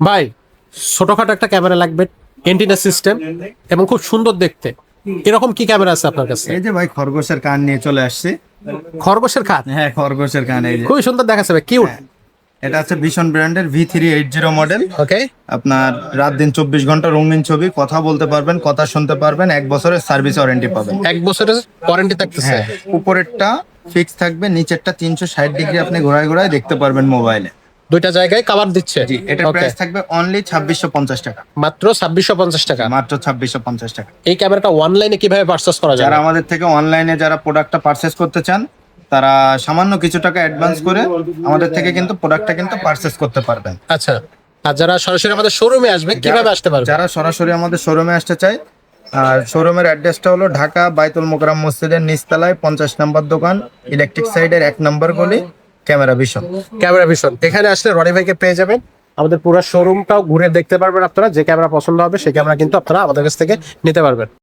ভাই ছোটখাটো একটা ক্যামেরা লাগবে এন্টিনা সিস্টেম এবং খুব সুন্দর দেখতে। এরকম কি ক্যামেরা আছে আপনার কাছে? এই যে ভাই খরগোশের কান নিয়ে চলে আসছি। খরগোশের কান? হ্যাঁ খরগোশের কান এই যে। খুবই সুন্দর দেখাচ্ছে ভাই কিউট এটা হচ্ছে ভীষণ ব্র্যান্ডের V three eight zero model okay আপনার রাত দিন চব্বিশ ঘণ্টা রঙিন ছবি কথা বলতে পারবেন কথা শুনতে পারবেন এক বছরের সার্ভিস ওয়ারেন্টি পাবেন। এক বছরের ওয়ারেন্টি থাকতেছে। হ্যাঁ উপরেরটা ফিক্স থাকবে নিচেরটা তিনশো ষাট ডিগ্রি আপনি ঘোরায় ঘোরায় দেখতে পারবেন মোবাইলে দুইটা জায়গায় কভার দিচ্ছে? জি এটার প্রাইস থাকবে অনলি ছাব্বিশশো পঞ্চাশ টাকা। মাত্র ছাব্বিশশো পঞ্চাশ টাকা? মাত্র ছাব্বিশশো পঞ্চাশ টাকা। এই ক্যামেরাটা অনলাইনে কীভাবে পারচেস করা যায় যারা আমাদের থেকে অনলাইনে যারা প্রোডাক্টটা পারচেস করতে চান তারা সামান্য কিছু টাকা অ্যাডভান্স করে আমাদের থেকে কিন্তু প্রোডাক্টটা কিন্তু পারচেস করতে পারবেন। আচ্ছা আর যারা সরাসরি আমাদের শোরুমে আসবে কীভাবে আসতে পারবে? যারা সরাসরি আমাদের শোরুমে আসতে চায় আর শোরুমের অ্যাড্রেসটা হলো ঢাকা বাইতুল মোকরাম মসজিদের নিচতলায় পঞ্চাশ নম্বর দোকান ইলেকট্রিক সাইডের এক নম্বর গলি। ক্যামেরা ভীষণ। ক্যামেরা ভিশন এখানে আসলে রনি ভাইকে পেয়ে যাবেন। আমাদের পুরো শোরুমটাও ঘুরে দেখতে পারবেন আপনারা। যে ক্যামেরা পছন্দ হবে, সেই ক্যামেরা কিন্তু আপনারা আমাদের কাছ থেকে নিতে পারবেন।